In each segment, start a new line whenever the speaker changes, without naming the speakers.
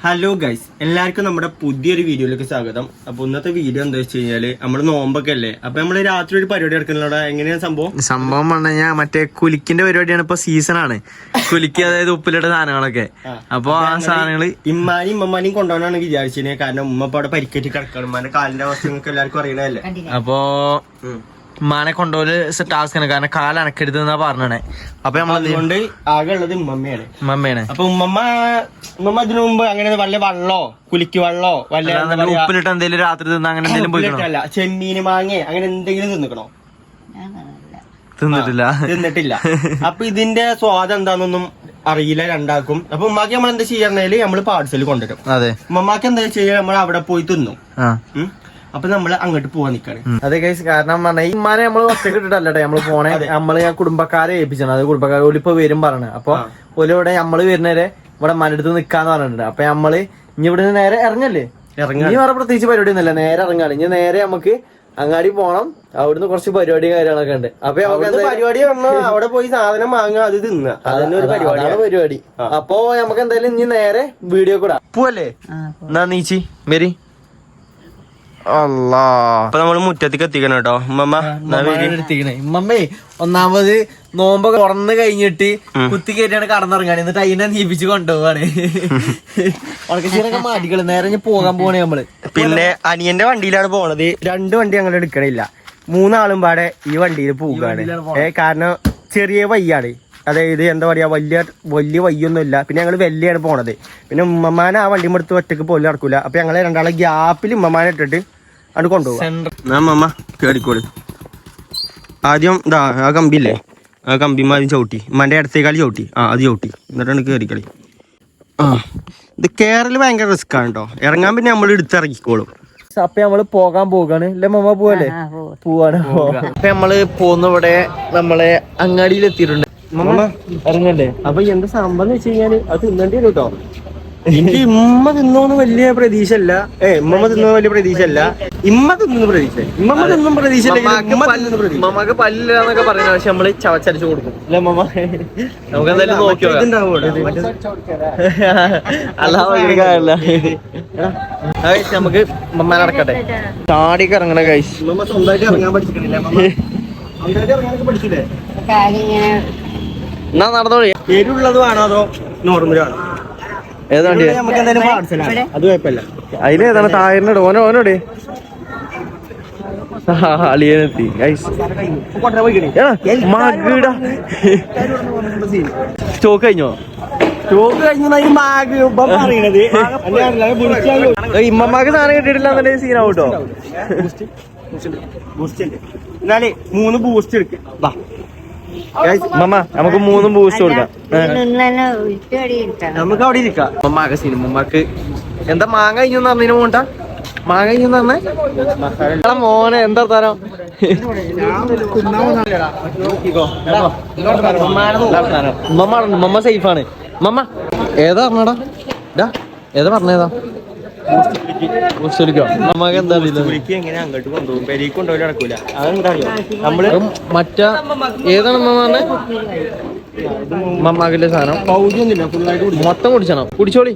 Hello guys എല്ലാവർക്കും നമ്മുടെ പുതിയൊരു വീഡിയോയിലേക്ക് സ്വാഗതം. അപ്പൊ ഇന്നത്തെ വീഡിയോ എന്താ വെച്ച് കഴിഞ്ഞാൽ നമ്മൾ നോമ്പൊക്കെ അല്ലേ അപ്പൊ നമ്മൾ രാത്രി ഒരു പരിപാടി എടുക്കുന്നുണ്ടോ എങ്ങനെയാണ് സംഭവം?
സംഭവം പറഞ്ഞു കഴിഞ്ഞാൽ മറ്റേ കുലിക്കിന്റെ പരിപാടിയാണ് ഇപ്പൊ സീസൺ ആണ്. കുലിക്ക് അതായത് ഉപ്പിലിട്ട സാധനങ്ങളൊക്കെ.
ആ.
അപ്പൊ ആ സാധനങ്ങൾ
ഇമ്മാനും ഇമ്മമാനെയും കൊണ്ടുപോകാനാണ് വിചാരിച്ചത് കാരണം ഉമ്മ അവിടെ പരിക്കേറ്റ് കിടക്കണം. ഉമ്മാന്റെ കാലിന്റെ അവസ്ഥ എല്ലാവർക്കും അറിയണല്ലേ
അപ്പൊ ഉമ്മാനെ കൊണ്ടുപോലെ ടാസ്ക് ആണ്. കാരണം കാല അനക്കരുത് എന്നാ പറഞ്ഞേ അപ്പൊ നമ്മൾ
അതുകൊണ്ട് ആകെ ഉള്ളത് ഉമ്മമ്മയാണ്.
ഉമ്മയാണ്
അപ്പൊ ഉമ്മമ്മ ഉമ്മമ്മ ഇതിനു മുമ്പ് അങ്ങനെ വല്ല വള്ളോ കുലിക്ക് വള്ളോ വല്ല എന്താ പറയാ,
ഉപ്പിലിട്ട് എന്തെങ്കിലും രാത്രി തിന്ന അങ്ങനെ എന്തെങ്കിലും പോയിക്കണോ?
ഉപ്പിലിട്ടല്ല ചെമ്മീന് മാങ്ങ അങ്ങനെ എന്തെങ്കിലും തിന്നിക്കണോ?
തിന്നിട്ടില്ല.
തിന്നിട്ടില്ല. അപ്പൊ ഇതിന്റെ സ്വാദം എന്താണെന്നൊന്നും അറിയില്ല രണ്ടാക്കും അപ്പൊ ഉമ്മാക്ക് നമ്മൾ എന്താ ചെയ്യാറുണ്ടെങ്കിൽ നമ്മൾ പാർസൽ കൊണ്ടുവരും.
അതെ.
ഉമ്മമാക്ക് എന്താ ചെയ്യാ? നമ്മൾ അവിടെ പോയി തിന്നും.
ആ.
ഉം. അപ്പൊ നമ്മൾ അങ്ങോട്ട് പോവാൻ നിക്കാണ്.
അതെ കൈസ് കാരണം പറഞ്ഞാൽ ഈ ഉമ്മാനെ നമ്മൾ ഒറ്റ കിട്ടിട്ടല്ലേ നമ്മൾ പോണേ. നമ്മൾ ആ കുടുംബക്കാരെ ഏൽപ്പിച്ചാണ്. അത് കുടുംബക്കാർ ഇപ്പൊ വരും പറഞ്ഞു അപ്പൊ ഒലിവിടെ ഇവിടെ നമ്മൾ വരുന്നവരെ ഇവിടെ മരടുത്ത് നിക്കാന്ന് പറഞ്ഞിട്ടുണ്ട്. അപ്പൊ നമ്മൾ ഇനി ഇവിടെ നിന്ന് നേരെ ഇറങ്ങല്ലേ?
ഇറങ്ങി
ഇനി വേറെ പ്രത്യേകിച്ച് പരിപാടി ഒന്നുമില്ല. നേരെ ഇറങ്ങാണ്. ഇനി നേരെ നമുക്ക് അങ്ങാടി പോണം. അവിടുന്ന് കുറച്ച് പരിപാടി കാര്യങ്ങളൊക്കെ ഉണ്ട്. അപ്പൊ നമുക്ക്
പരിപാടി അവിടെ പോയി സാധനം വാങ്ങുക അത് തിന്നുക. അതന്നെ ഒരു പരിപാടി
അതാണ് പരിപാടി. അപ്പൊ നമുക്ക് എന്തായാലും ഇനി നേരെ വീഡിയോ കൂടാ. പോവല്ലേ? എന്നാ നീച്ചി വരി അല്ലാ
അപ്പൊ നമ്മൾ മുറ്റത്തേക്ക് എത്തിക്കണം കേട്ടോ. ഉമ്മമ്മ
ഉമ്മമ്മേ ഒന്നാമത് നോമ്പൊക്കെ തുറന്ന് കഴിഞ്ഞിട്ട് കുത്തി കയറ്റിയാണ് കടന്നിറങ്ങാണ്. എന്നിട്ട് അതിനെ നീപ്പിച്ച് കൊണ്ടുപോവാണ്. ഉണക്കശീലൊക്കെ മാറ്റിക്കൾ നേരെ പോകാൻ പോണേ നമ്മൾ.
പിന്നെ അനിയന്റെ വണ്ടിയിലാണ് പോണത്. രണ്ട് വണ്ടി ഞങ്ങൾ എടുക്കണില്ല. മൂന്നാളും പാടെ ഈ വണ്ടിയിൽ പോവുകയാണ് കാരണം ചെറിയ വയ്യാണ്. അതായത് എന്താ പറയാ വലിയ വലിയ വയ്യൊന്നുമില്ല പിന്നെ ഞങ്ങൾ വലിയാണ് പോണത്. പിന്നെ ഉമ്മമാനെ ആ വണ്ടി എടുത്ത് ഒറ്റയ്ക്ക് പോലും നടക്കൂല. അപ്പൊ ഞങ്ങൾ രണ്ടാളെ ഗ്യാപ്പിൽ ഉമ്മമാനെ ഇട്ടിട്ട് അത് കൊണ്ടുപോകാം അമ്മ ആദ്യം ഇതാ ആ കമ്പി ഇല്ലേ ആ കമ്പിമ്മ ആദ്യം ചവിട്ടി. ഉമ്മാന്റെ അടുത്തേക്കാൾ ചവിട്ടി. ആ അത് ചവിട്ടി. എന്നിട്ടാണ് കേറിക്കളി. ആ ഇത് കേറൽ ഭയങ്കര റിസ്ക് ആണ് കേട്ടോ ഇറങ്ങാൻ പിന്നെ നമ്മൾ എടുത്തിറങ്ങിക്കോളും
അപ്പൊ നമ്മൾ പോകാൻ പോകാണ്. അല്ലെ മമ്മ പോവല്ലേ? പോവാണ്. അപ്പൊ നമ്മൾ പോകുന്ന ഇവിടെ നമ്മളെ അങ്ങാടിയിൽ എത്തിയിട്ടുണ്ട് ഇറങ്ങണ്ടേ
അപ്പൊ എന്താ സംഭവം വെച്ച് കഴിഞ്ഞാൽ അത് തിന്നേണ്ടി വരും കേട്ടോ എനിക്ക് ഇമ്മ തിന്നോന്ന് വലിയ പ്രതീക്ഷ അല്ല ഏ ഇമ്മ തിന്നോന്ന് വലിയ പ്രതീക്ഷ അല്ല ഇമ്മ തിന്നുന്ന പ്രതീക്ഷ. ഇമ്മ തിന്നും പ്രതീക്ഷ മമ്മക്ക് ഉമ്മ
എന്നൊക്കെ പറയുന്നത് പക്ഷെ നമ്മൾ ചവച്ചരച്ചു കൊടുക്കും. അല്ലെ മമ്മ നമുക്ക് എന്തായാലും നോക്കി നോക്കാം
ഇതുണ്ടാവും ഇവിടെ. മറ്റേ
അല്ല നമുക്ക് മമ്മ നടക്കട്ടെ. താടിക്ക് ഇറങ്ങണ കഴിച്ച്
ഇമ്മ സ്വന്തമായിട്ട് ഇറങ്ങാൻ പഠിച്ചിട്ടില്ല സ്വന്തമായിട്ട് ഇറങ്ങാനൊക്കെ പഠിച്ചില്ലേ?
എന്നാ നടന്നോളി
എരുള്ളതാണോ അതോ നോർമലാണ്?
ഏതാണ്ടി
എരുള്ളത് നമുക്ക് എന്തായാലും പാർസലാണ്. അത് കുഴപ്പമില്ല.
അതിലേതാണ് തായറിനോട് ഓനോ ഓനോട് അളിയനെത്തി. മകിട സ്റ്റോക്ക് കഴിഞ്ഞോ? ഇമ്മമാക്ക് സാധനം കിട്ടിയിട്ടില്ല എന്നുണ്ടെങ്കിൽ സീനാവും കേട്ടോ
എന്നാലേ മൂന്ന് ബൂസ്റ്റ് എടുക്കും. വാ.
മമ്മ നമുക്ക് മൂന്നും ബൂസ്റ്റ് കൊടുക്കാം.
നമുക്ക് അവിടെ ഇരിക്കാം.
മമ്മാക്ക് സിനിമ മമ്മാക്ക് എന്താ മാങ്ങ കഴിഞ്ഞു തന്നതിന് പോണ്ട മാങ്ങ കഴിഞ്ഞു തന്നെ മോനെ എന്താ തരം? മമ്മ മമ്മ സേഫ് ആണ്. മമ്മ ഏതാ പറഞ്ഞടാ? ഏതാ പറഞ്ഞേതാ? എന്താ
പുലിക്ക് എങ്ങനെ അങ്ങോട്ട് കൊണ്ടുപോകും? പെരീക്ക് കൊണ്ടുപോയി നടക്കൂല. അതെന്താ അറിയോ നമ്മൾ
മറ്റ ഏതാണ് മമ്മ പറഞ്ഞേ? മമ്മാക്കിന്റെ സാധനം. മൊത്തം കുടിച്ചണം കുടിച്ചോളി.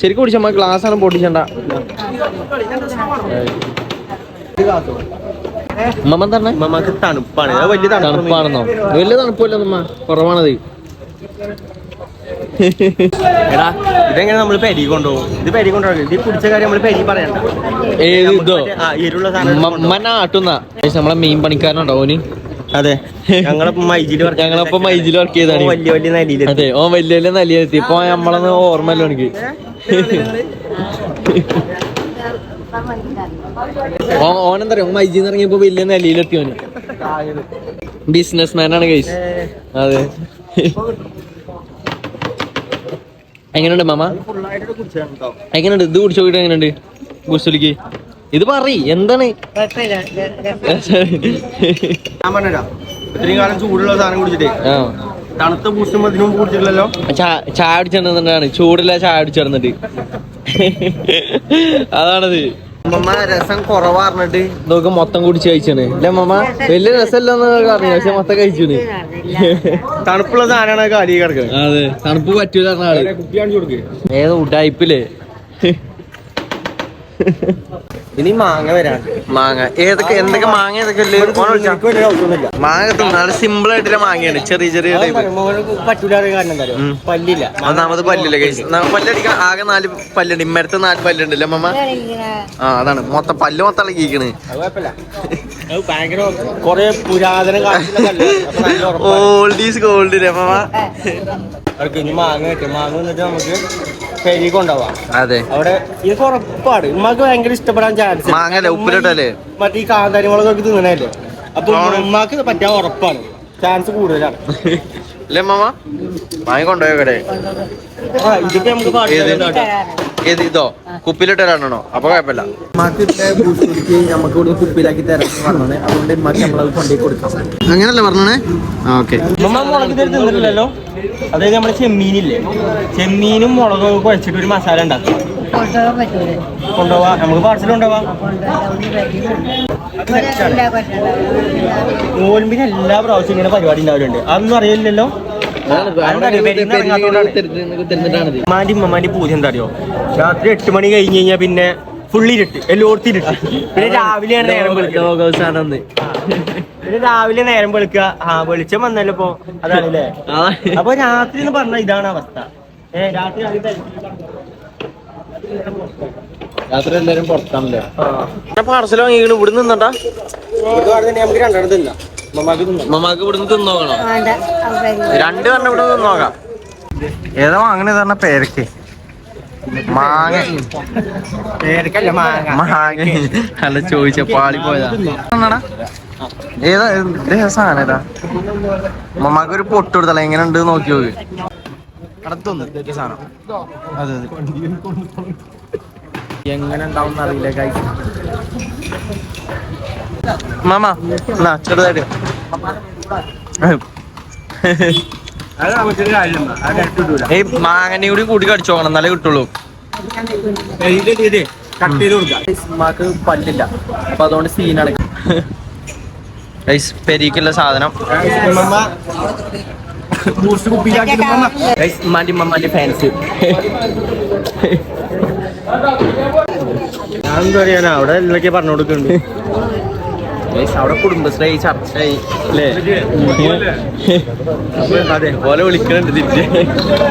ശരിക്കും കുടിച്ചമ്മ ഗ്ലാസ് ആണ് പൊട്ടിച്ചണ്ട. മമ്മ തന്നെ
നമുക്ക് തണുപ്പാണ്. വലിയ തണുപ്പാണ്.
തണുപ്പാണെന്നോ? വലിയ തണുപ്പല്ലോ നമ്മ കുറവാണത്.
എടാ ഇതെങ്ങനെ നമ്മൾ പെരി കൊണ്ടുപോകും ഇത് പെരി കൊണ്ടുപോകും ഇത് കുടിച്ച കാര്യം നമ്മൾ പെരി പറയണ്ട
ഏത് ഇതോ
ഇരുള്ള സാധനം
നമ്മളെ മീൻ പണിക്കാരനുണ്ടോ ഓന്
അതെ ഞങ്ങളിപ്പോ മൈജിയിൽ
ഞങ്ങളിപ്പോ മൈജിൽ വർക്ക് ചെയ്താണ്
വലിയ വലിയ നരിയിൽ
അതെ ഓ വലിയ വലിയ നലിയെത്തി ഇപ്പൊ നമ്മളൊന്ന് ഓർമ്മല്ലോ എനിക്ക് ഓ- ഓനെന്താ പറയാ മൈജിൽ നിന്ന് ഇറങ്ങിയപ്പോ വലിയ നിലയിലെത്തി ഓന് ബിസിനസ് മാൻ ആണ് കൈസ് അതെ എങ്ങനെയുണ്ട് മാമ? എങ്ങനെയുണ്ട്? ഇത് കുടിച്ചു നോക്കിട്ട് എങ്ങനെയുണ്ട്? ബുസ്റ്റലിക്ക് ഇത് പറയ് എന്താണ്?
ഇത്രയും കാലം ചൂടുള്ള സാധനം കുടിച്ചിട്ടേ.
ആ.
തണുത്ത ബൂസ്റ്റും അതിനും കുടിച്ചിട്ടില്ലല്ലോ?
ചാ- ചായ അടിച്ചിരുന്നിട്ടാണ് ചൂടില്ല ചായ അതാണത്. അമ്മമ്മ രസം കുറവാറിഞ്ഞിട്ട് ഇതൊക്കെ മൊത്തം കുടിച്ച് കഴിച്ചാണ്. അല്ലെ അമ്മമ്മ? വലിയ രസമല്ലെന്ന് പറഞ്ഞു പക്ഷെ മൊത്തം കഴിച്ചു
തണുപ്പുള്ള സാധനമാണ് കാലി കിടക്കുന്നത്
അതെ തണുപ്പ് പറ്റൂല ഏത് ഉടായ്പില്ലേ
ഇനി മാങ്ങ വരാൻ.
മാങ്ങ. ഏതൊക്കെ എന്തൊക്കെ മാങ്ങ ഏതൊക്കെ. മാങ്ങ നല്ല സിമ്പിൾ ആയിട്ടുള്ള മാങ്ങയാണ്. ചെറിയ ചെറിയ.
പല്ലില്ല.
ഒന്നാമത് പല്ലില്ല പല്ലടിക്കാൻ ആകെ നാല് പല്ലുണ്ട്. ഇമ്മരത്തെ നാല് പല്ലുണ്ടല്ലേ മമ്മ ആ അതാണ്. മൊത്തം പല്ല് മൊത്തം ഇളകിക്കണ്
കൊറേ പുരാതന.
ഓൾഡ് ഈസ് ഗോൾഡ് അമ്മമ്മ?
മാങ്ങ കിട്ടും. മാങ്ങ വന്നിട്ട് നമുക്ക് കൊണ്ടുപോവാം
അതെ.
അവിടെ ഇത് ഉറപ്പാണ്. ഉമ്മക്ക് ഭയങ്കര ഇഷ്ടപ്പെടാൻ ചാൻസ്
മാങ്ങല്ലേ ഉപ്പിലിട്ടല്ലേ?
മറ്റേ ഈ കാന്താരി മുളകൊക്കെ തിന്നണല്ലേ? അപ്പൊ ഉമ്മക്ക് പറ്റാൻ ഉറപ്പാണ്. ചാൻസ് കൂടുതലാണ്.
അല്ലേ കടേ
നമുക്ക്
ഏത്? ഇതോ? കുപ്പിലിട്ടരാണോ അപ്പൊ കുഴപ്പമില്ല.
നമുക്ക് ഇവിടെ കുപ്പിയിലാക്കി തരാൻ പറഞ്ഞത് അതുകൊണ്ട് ഉമ്മാക്ക് നമ്മളത് കൊണ്ടേ കൊടുക്കാം.
അങ്ങനല്ലേ പറഞ്ഞേ? ഓക്കെ.
അതായത് നമ്മുടെ ചെമ്മീനില്ലേ? ചെമ്മീനും മുളകും കുഴച്ചിട്ട് ഒരു മസാല ഉണ്ടാക്കും. കൊണ്ടുപോവാ. നമുക്ക് പാർസൽ കൊണ്ടുപോവാം. നോൽമ്പിന് എല്ലാ പ്രാവശ്യം ഇങ്ങനെ പരിപാടി ഉണ്ടാവലുണ്ട്. അതൊന്നും അറിയില്ലല്ലോ. ഉമ്മാന്റെ ഉമ്മമാന്റെ പൂജ എന്താ അറിയോ? രാത്രി എട്ട് മണി കഴിഞ്ഞ് കഴിഞ്ഞാൽ പിന്നെ ഫുള്ളി ഇരുട്ട് എല്ലായിടത്തും പിന്നെ രാവിലെയാണ് നേരം വെളുക്കുക. പിന്നെ രാവിലെ നേരം വെളുക്കുക. ആ വെളിച്ചം വന്നല്ലോ ഇപ്പൊ. അതാണല്ലേ? അപ്പൊ രാത്രി എന്ന് പറഞ്ഞ ഇതാണ് അവസ്ഥ. ഏ രാത്രി
രാത്രി എല്ലാരും പുറത്താണല്ലേ?
പാർസൽ വാങ്ങിക്കണ്. ഇവിടെ നിന്നണ്ടാ
നമുക്ക് രണ്ടെണ്ണം തിന്നാം.
മമ്മക്ക് ഇവിടെ നിന്ന് തിന്നോക്കണോ രണ്ട് പറഞ്ഞ ഇവിടെ നിന്ന് നോക്കാം ഏതാ വാങ്ങണേ പറഞ്ഞ പേരക്ക്? മാങ്ങ.
പേരക്കല്ല മാങ്ങ.
മാങ്ങ. അല്ല ചോദിച്ച പാളി പോയതാ? ഏതാ? സാധനം ഏതാ മമ്മക്ക് ഒരു പൊട്ട് കൊടുത്തല്ല എങ്ങനെ ഉണ്ട് നോക്കി. നോക്ക് അടുത്തൊന്ന് സാധനം. അതെ അതെ.
എങ്ങനെ ഉണ്ടാവും അറിയില്ല ഗൈസ്
മാമ ചെറുതായിട്ട്. ഈ മാങ്ങനെ കൂടി കൂട്ടി കടിച്ചു എന്നാലേ കിട്ടുള്ളൂ.
ഇത് ഇത് കട്ട് ചെയ്ത് കൊടുക്കാം
ഉമ്മാക്ക് പല്ലില്ല. അപ്പൊ അതുകൊണ്ട് സീനാണ്
പെരീക്കുള്ള സാധനം.
ഉമ്മാന്റെ ഉമ്മമാന്റെ ഫാൻസ് ഞാൻ എന്താ പറയാനാ അവിടെ എല്ലാം പറഞ്ഞു കൊടുക്കുന്നുണ്ട്
അവിടെ കുടുംബശ്രീ ചർച്ചയായി. അല്ലേ?
അതെ
പോലെ വിളിക്കണുണ്ട് തിരിച്ച്.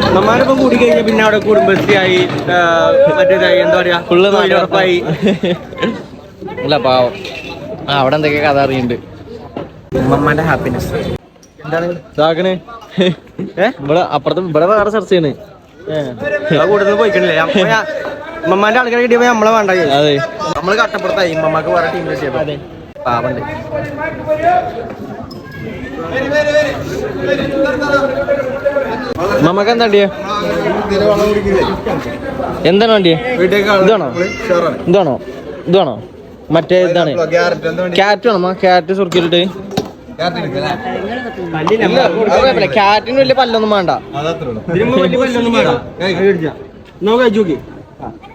ഉമ്മമാരിപ്പം കൂടി കഴിഞ്ഞാൽ പിന്നെ അവിടെ കുടുംബശ്രീയായി ആയി മറ്റേതായി എന്താ പറയാ
ഫുള്ള്
തൊഴിലുറപ്പായി.
അല്ല പാവം. ആ അവിടെ എന്തൊക്കെ കഥ അറിയുന്നുണ്ട്
ഉമ്മമ്മന്റെ ഹാപ്പിനെസ്
എന്താണ്?
ഇതാക്കണ്. ഇവിടെ അപ്പുറത്ത് ഇവിടെ വേറെ ചർച്ച ചെയ്യണ്.
കൂടുതൽ പോയിക്കണില്ലേ. ഉമ്മമാന്റെ ആൾക്കാരെ കിട്ടിയപ്പോ നമ്മളെ വേണ്ട
അതെ.
നമ്മൾ കട്ടപ്പുറത്തായി ഉമ്മമാക്ക് വേറെ ടീമിൽ
ചെയ്യാം
പാവണ്ട്.
നമുക്ക് എന്താ വണ്ടിയെ എന്താണ് വണ്ടിയെ ഇതാണോ? ഇതാണോ? ഇതാണോ? മറ്റേ ഇതാണ്. ക്യാരറ്റ് വേണോ? ക്യാരറ്റ് സുർക്കിട്ട് ക്യാരറ്റിന് വലിയ പല്ലൊന്നും വേണ്ട.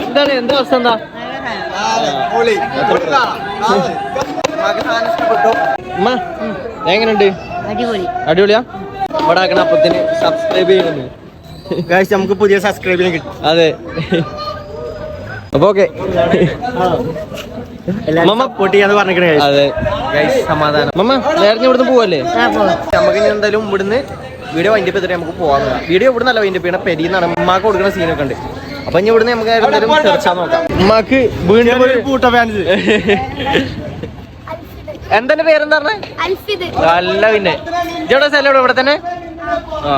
എന്താണ് എന്താ അവസ്ഥ എന്താ? അടിപൊളിയാ? ഇവിടെ ആക്കണ അപ്പത്തിന് സബ്സ്ക്രൈബ്
ചെയ്യണം. നമുക്ക് പുതിയ സബ്സ്ക്രൈബിനെ കിട്ടും.
അതെ. അപ്പൊ ഓക്കെ
മമ്മ പറഞ്ഞിരിക്കണേ
അതെ. സമാധാനം. മമ്മ നേരത്തെ ഇവിടുന്ന് പോവല്ലേ?
ആ പോ
നമുക്ക് ഇനി എന്തായാലും ഇവിടുന്ന് വീഡിയോ വൈൻഡപ്പ് ചെയ്തിട്ട് നമുക്ക് വീഡിയോ വൈൻഡപ്പ് ചെയ്യണം ഉമ്മാക്ക് കൊടുക്കുന്ന സീനൊക്കെ ഉണ്ട്. അപ്പൊ ഇനി ഇവിടുന്ന് നമുക്ക് എന്തായാലും സെർച്ചാൻ നോക്കാം. ഉമ്മാക്ക് വീണ്ടും ഒരു
പൂട്ട ഫാൻസ്
എന്തെന്റെ പേരെന്താ പറഞ്ഞേ?
നല്ല
അല്ല പിന്നെ. ഇവിടെ സ്ഥലം? ഇവിടെ തന്നെ? ആ.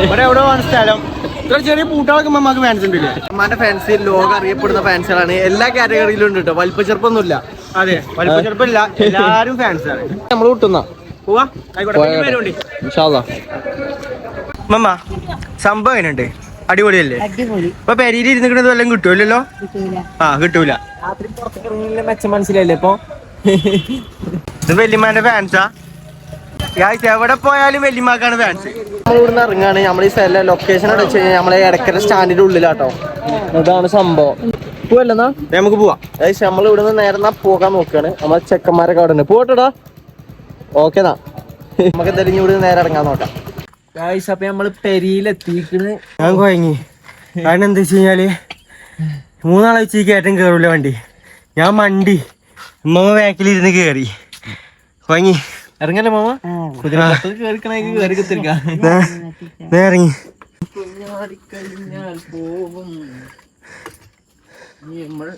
ഇവിടെ എവിടെ വേണം സ്ഥലം? ഇത്ര ചെറിയ പൂട്ടാളൊക്കെ നമുക്ക് ഫാൻസ് ഉണ്ടല്ലേ?
അമ്മാന്റെ ഫാൻസ് ലോകം അറിയപ്പെടുന്ന ഫാൻസുകളാണ് എല്ലാ കാറ്റഗറിയിലും ഉണ്ട് കേട്ടോ വലിപ്പ ചെറുപ്പൊന്നുമില്ല
അതെ വലിപ്പച്ചെറുപ്പില്ല. എല്ലാരും ഫാൻസ് ആണ്.
നമ്മൾ കിട്ടുന്ന.
പോവാ. മമ്മ സംഭവം എങ്ങനെയുണ്ട്? അടിപൊളിയല്ലേ?
അടിപൊളി.
ഇപ്പൊ പെരിയിൽ ഇരുന്നിട്ട് വല്ലതും കിട്ടുമല്ലോ ആ കിട്ടൂല.
രാത്രി പുറത്തേക്ക് മെച്ചം മനസ്സിലായില്ലേ ഇപ്പൊ?
ഇത് വല്യമാന്റെ ഫാൻസാ എവിടെ പോയാലും വെല്ലിമാക്കാണ് ഫാൻസ്
ഇവിടുന്ന് ഇറങ്ങാണ്. നമ്മൾ ഈ സ്ഥലം ലൊക്കേഷൻ വെച്ച് കഴിഞ്ഞാൽ നമ്മളെ ഇടക്കര സ്റ്റാൻഡിന്റെ ഉള്ളിലാട്ടോ. ഇതാണ് സംഭവം. പോവല്ലെന്നാ
നമുക്ക് പോവാം.
ഗൈസ് നമ്മൾ ഇവിടുന്ന് നേരെ പോകാൻ നോക്കുകയാണ് നമ്മളെ ചെക്കന്മാരൊക്കെ അവിടെ ഉണ്ട്. പോട്ടടാ. ഓക്കേന്നാ നമുക്ക് എന്തായാലും ഇവിടുന്ന് നേരെ ഇറങ്ങാൻ നോക്കാം. ഗൈസ് അപ്പൊ നമ്മൾ പെരിയിലെത്തിക്കണ്
ഞാൻ കുഴങ്ങി കാരണം എന്താ വെച്ച് കഴിഞ്ഞാൽ മൂന്നാളാഴ്ച ഈ കയറ്റം കയറൂല വണ്ടി. ഞാൻ മണ്ടി. ഉമ്മ ബാക്കിലിരുന്ന് കേറി. കുഴങ്ങി
ഇറങ്ങല്ലേ മാമ?
ഇറങ്ങി.
നമ്മൾ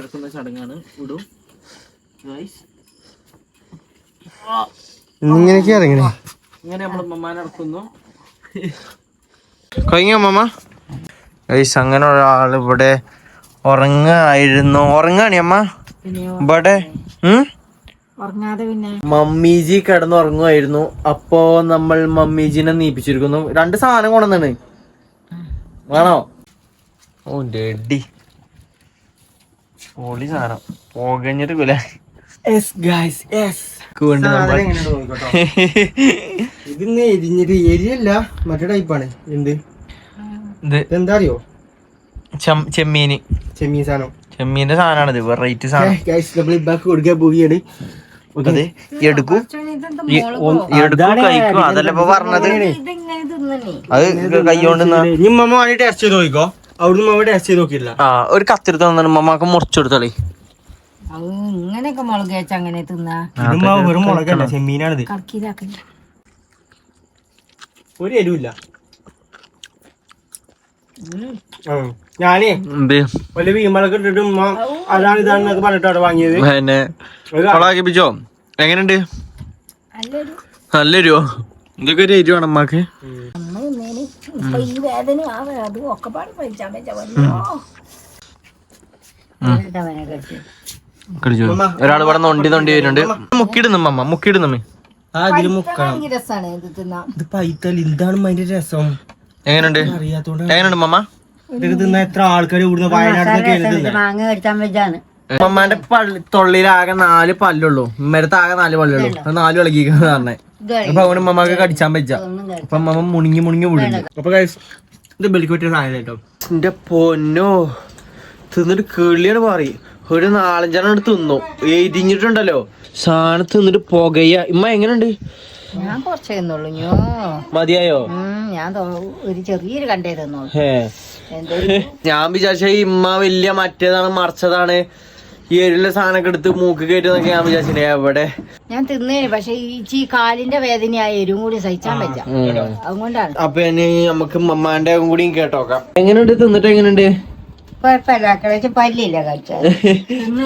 ഇറക്കുന്ന ചടങ്ങാണ്. വിടും. ഗൈസ്
ഇങ്ങനെയൊക്കെ ഇറങ്ങണേ.
ഇങ്ങനെ നമ്മൾ ഇറക്കുന്നു.
ഗൈസ് അങ്ങനെ ഒരാൾ ഇവിടെ ഉറങ്ങായിരുന്നു. ഉറങ്ങാണി അമ്മ? ഇവിടെ? ഉം?
ഉറങ്ങാതെ പിന്നെ.
മമ്മീജി കിടന്നുറങ്ങുമായിരുന്നു അപ്പോ നമ്മൾ മമ്മിജിനെ നീപ്പിച്ചിരിക്കുന്നു. രണ്ട് സാധനം കൊണ്ടുവന്നാണ്. വേണോ?
ഓ ഡെഡി. പൊളി സാധനം. പോകഞ്ഞിട്ട് കുല.
യെസ് ഗൈസ് യെസ്
ഇതിന്ന് എരിഞ്ഞിട്ട് എരിയല്ല മറ്റേ ടൈപ്പാണ് എന്ത്? എന്താ അറിയോ
ചെമ്മീന്.
ചെമ്മീൻ സാധനം.
ചെമ്മീന്റെ സാധനമാണിത് വെറൈറ്റി സാധനം.
ഗൈസ് നമ്മൾ ബാക്ക് കൊടുക്കാൻ പോവുകയാണ്.
എടുക്കൂ. എടുക്കൂ കഴിക്കൂ. അതല്ല ഇപ്പൊ പറഞ്ഞത്? അത് കൈകൊണ്ട്
ഇനി മമ്മ ടേസ്റ്റ് ചെയ്ത് നോക്കിക്കോ. അവിടുന്ന് മമ്മ ടെസ്റ്റ് ചെയ്ത്
ആ ഒരു കത്തിരി തന്നു മമ്മക്ക് മുറിച്ചെടുത്തളേ
ഇങ്ങനെയൊക്കെ മുളക് വെച്ച അങ്ങനെ തിന്നാ?
വെറും മുളകല്ല ചെമ്മീനാണിത്. ഒരു എരിവില്ല. ആ. ഞാനേ വല്ല വീമ്പളൊക്കെ ഇട്ടിട്ട് ഉമ്മ അതാണ് ഇതാണെന്നൊക്കെ പറഞ്ഞിട്ടാണ് വാങ്ങിയത്.
പിന്നെ
ഒരു
കൊളാക്കിപ്പിച്ചോ എങ്ങനെയുണ്ട്?
നല്ലൊരു
നല്ലൊരു ഇതൊക്കെ ഒരു എരിവാണ്
അമ്മയ്ക്ക്
ഒരാൾ ഇവിടെ നൊണ്ടി നൊണ്ടി വരുന്നുണ്ട്. മുക്കിയിടുന്നു അമ്മ മുക്കിയിടുന്നു
ആ ഇതിൽ മുക്കണം.
ഭയങ്കര രസാണ് ഇത്
പൈത്തൽ ഇതാണ് രസം.
എങ്ങനെയുണ്ട്?
അറിയാത്തോണ്ട്
എങ്ങനെയുണ്ട് മമ്മ
ഇതൊക്കെ തിന്ന എത്ര ആൾക്കാർ ഇവിടുന്ന് വയനാട്ടിൽ
മാങ്ങ കഴിച്ചാൻ വെച്ചാണ്
പള്ളി തൊള്ളിയിലാകെ നാല് പല്ലുള്ളൂ. ഉമ്മരത്ത് ആകെ നാല് പല്ലുള്ളൂ. അത് നാല് ഇളകിക്കാന്ന് പറഞ്ഞേ. അപ്പൊ അവന് ഉമ്മമാക്ക് കടിച്ചാൻ പറ്റ അപ്പൊ ഉമ്മ മുണിങ്ങി മുണിങ്ങി വിടുന്നു.
അപ്പൊ guys, ഇത് ബലിക്ക് പറ്റിയ സാധനം കേട്ടോ
എന്റെ പൊന്നോ. തിന്നിട്ട് കിളിയാണ് പറയും ഒരു നാലഞ്ചെണ്ണം എടുത്ത് തിന്നു. എരിഞ്ഞിട്ടുണ്ടല്ലോ സാധനം തിന്നിട്ട് പുകയ. ഇമ്മ എങ്ങനെയുണ്ട്?
ഞാൻ കുറച്ചേ തിന്നുള്ളൂ
മതിയായോ?
ഞാൻ ഒരു ചെറിയൊരു കണ്ടേ തിന്നോളൂ
ഹേ.
എന്തോ
ഞാൻ വിചാരിച്ച ഈ ഇമ്മ വലിയ മറ്റേതാണ് മറിച്ചതാണ്. ഈ എരുള്ള സാധനമൊക്കെ എടുത്ത് മൂക്ക് കയറ്റുന്നൊക്കെ ഞാൻ വിചാരിച്ചില്ലേ എവിടെ?
ഞാൻ തിന്നേന് പക്ഷെ ഈ കാലിന്റെ വേദന ആ എരിവും കൂടി സഹിച്ചാൻ പറ്റാം അതുകൊണ്ടാണ്.
അപ്പൊ ഇനി നമുക്ക് മമ്മാന്റെ കൂടിയും കേട്ടോക്കാം. എങ്ങനെയുണ്ട്? തിന്നിട്ട് എങ്ങനെയുണ്ട്?
കുഴപ്പമില്ല. കഴിച്ച പല്ലില്ല കഴിച്ചാൽ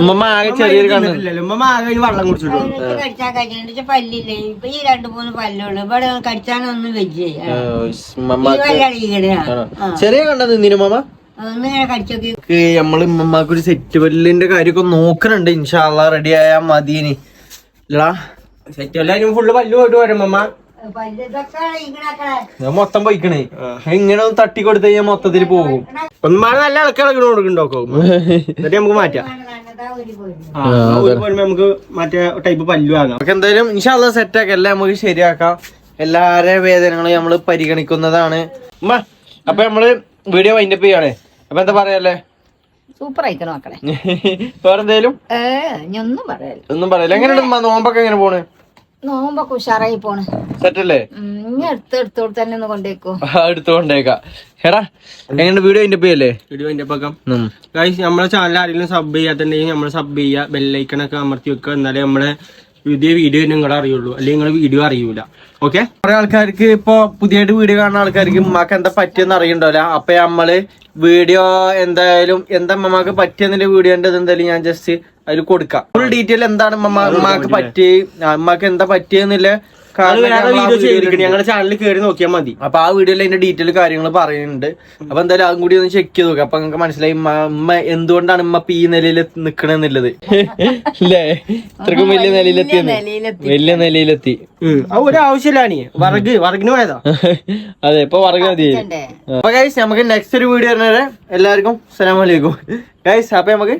മമ്മ ആകെ ചെറിയൊരു കണ്ണു.
ഉമ്മ ആകെ വെള്ളം കുടിച്ചിട്ടു
കടിച്ചാൽ കഴിച്ചിട്ട് പല്ലില്ല? ഇപ്പൊ ഈ രണ്ടു മൂന്ന് പല്ലുള്ളൂ. ഇവിടെ കടിച്ചാനൊന്നും വെജ്
മമ്മക്ക് ചെറിയ കണ്ട നിന്നിനു
ഇങ്ങനെ
നമ്മൾ ഉമ്മമാക്കൊരു ഒരു സെറ്റ് പല്ലിന്റെ കാര്യമൊക്കെ നോക്കണുണ്ട്. ഇൻഷാല്ല റെഡി ആയാ മതിയെ
സെറ്റ് എല്ലാരും ഫുള്ള് പല്ലു പോയിട്ട് വരും
ഇങ്ങനാക്കണേ
ഞാൻ മൊത്തം പോയിക്കണേ എങ്ങനെ ഒന്ന് തട്ടി കൊടുത്തു കഴിഞ്ഞാൽ മൊത്തത്തിൽ പോകും.
ഒന്നാണ് നല്ല ഇളക്കി ഇളക്കി കൊടുക്കണ്ടോക്കോ എന്നിട്ട് നമുക്ക് മാറ്റാം. നമുക്ക് മറ്റേ ടൈപ്പ് പല്ലു ആകാം.
നമുക്ക് എന്തായാലും ഇൻഷാല്ല സെറ്റ് ആക്കാം. എല്ലാം നമുക്ക് ശരിയാക്കാം. എല്ലാരെ വേദനകളും നമ്മൾ പരിഗണിക്കുന്നതാണ്. അപ്പൊ നമ്മൾ വീഡിയോ വൈൻഡപ്പ് ചെയ്യാണ്. അപ്പൊ എന്താ പറയല്ലേ?
സൂപ്പർ ആയിക്കണോ മക്കളെ.
വേറെന്തേലും?
ഒന്നും പറയല്ലേ.
ഒന്നും പറയല്ലേ. എങ്ങനെയുണ്ട്? നോമ്പൊക്കെ എങ്ങനെ പോണ്?
നോമ്പൊക്കെ ഉഷാറായി പോണ്. സെറ്റല്ലേ? ഇനി എടുത്ത് എടുത്തോട് തന്നെ ഒന്ന് കൊണ്ടേക്കോ.
എടുത്തുകൊണ്ടേക്കാം എടാ എങ്ങനെ വീഡിയോ ചെയ്യല്ലേ
വീഡിയോ അതിന്റെ പക്കം ഗൈസ് നമ്മളെ ചാനൽ ആരെങ്കിലും സബ് ചെയ്യാത്തുണ്ടെങ്കിൽ നമ്മൾ സബ് ചെയ്യുക ബെല്ലൈക്കണൊക്കെ അമർത്തി വെക്കുക. എന്നാലേ നമ്മളെ പുതിയ വീഡിയോ നിങ്ങൾ അറിയുള്ളൂ. അല്ലെങ്കിൽ നിങ്ങൾ വീഡിയോ അറിയൂല. ഓക്കെ
കുറെ ആൾക്കാർക്ക് ഇപ്പൊ പുതിയതായിട്ട് വീഡിയോ കാണുന്ന ആൾക്കാർക്ക് ഉമ്മാക്ക് എന്താ പറ്റിയെന്ന് അറിയണ്ടല്ലോ. അപ്പൊ നമ്മൾ വീഡിയോ എന്തായാലും എന്താ പറ്റിയെന്നിന്റെ വീഡിയോ എന്റെ എന്തായാലും ഞാൻ ജസ്റ്റ് അതിൽ കൊടുക്കാം. ഫുൾ ഡീറ്റെയിൽ എന്താണ് ഉമ്മ ഉമ്മാക്ക് പറ്റി ഉമ്മാക്ക് എന്താ പറ്റിയെന്നില്ല.
വീഡിയോ ചെയ്തിരിക്കണം. ഞങ്ങളുടെ ചാനലിൽ കയറി നോക്കിയാൽ മതി.
അപ്പൊ ആ വീഡിയോയിൽ അതിന്റെ ഡീറ്റെയിൽ കാര്യങ്ങൾ പറയുന്നുണ്ട്. അപ്പൊ എന്തായാലും അതും കൂടി ഒന്ന് ചെക്ക് ചെയ്ത് നോക്കാം. അപ്പൊ നിങ്ങൾക്ക് മനസ്സിലായി ഉമ്മ എന്തുകൊണ്ടാണ് ഉമ്മ ഈ നിലയിൽ നിക്കണെന്നുള്ളത് അല്ലേ ഇത്രക്കും വലിയ
നിലയിലെത്തി.
വലിയ നിലയിലെത്തി.
ആ ഒരു ആവശ്യമില്ലാണി വറക് വറകിന് പോയതാ.
അതെ ഇപ്പൊ പറഞ്ഞു മതി. അപ്പൊ ഗൈസ് നമുക്ക് നെക്സ്റ്റ് ഒരു വീഡിയോ വരുന്നത് എല്ലാവർക്കും സലാമലൈക്കും ഗൈസ് അപ്പൊ നമുക്ക്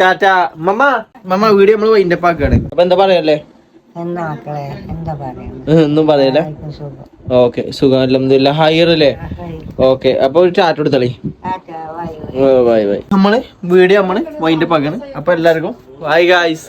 ടാറ്റ മമ്മ മമ്മ വീഡിയോ നമ്മൾ വൈൻഡപ്പ് ആക്കുകയാണ് അപ്പൊ എന്താ പറയല്ലേ
എന്താ പറയാ
ഒന്നും
പറയല്ലേ?
ഓക്കെ സുഖം. അലഹമില്ല ഹയർ അല്ലേ? ഓക്കെ അപ്പൊ ഒരു ചാറ്റ് കൊടുത്തളി. ബൈ ബൈ നമ്മൾ വീഡിയോ നമ്മൾ വൈൻഡ് ആക്കാണ് അപ്പൊ എല്ലാവർക്കും ബൈ ഗായ്സ്